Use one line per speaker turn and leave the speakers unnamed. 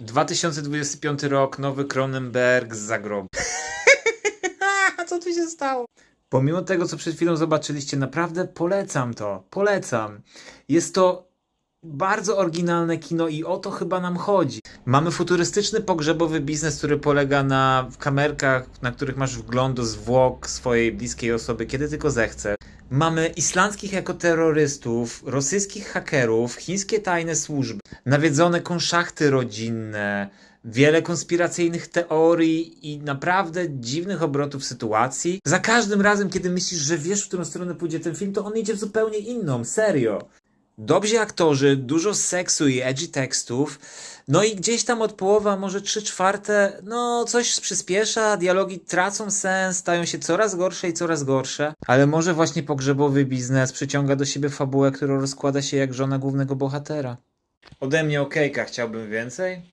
2025 rok, nowy Cronenberg z zagrobu. co tu się stało? Pomimo tego, co przed chwilą zobaczyliście, naprawdę polecam to. Polecam. Jest to bardzo oryginalne kino i o to chyba nam chodzi. Mamy futurystyczny pogrzebowy biznes, który polega na kamerkach, na których masz wgląd do zwłok swojej bliskiej osoby, kiedy tylko zechce. Mamy islandzkich ekoterrorystów, rosyjskich hakerów, chińskie tajne służby, nawiedzone konszachty rodzinne, wiele konspiracyjnych teorii i naprawdę dziwnych obrotów sytuacji. Za każdym razem, kiedy myślisz, że wiesz, w którą stronę pójdzie ten film, to on idzie w zupełnie inną, serio. Dobrzy aktorzy, dużo seksu i edgy tekstów, no i gdzieś tam od połowy, a może trzy czwarte, no coś przyspiesza, dialogi tracą sens, stają się coraz gorsze i coraz gorsze. Ale może właśnie pogrzebowy biznes przyciąga do siebie fabułę, która rozkłada się jak żona głównego bohatera. Ode mnie okejka, chciałbym więcej?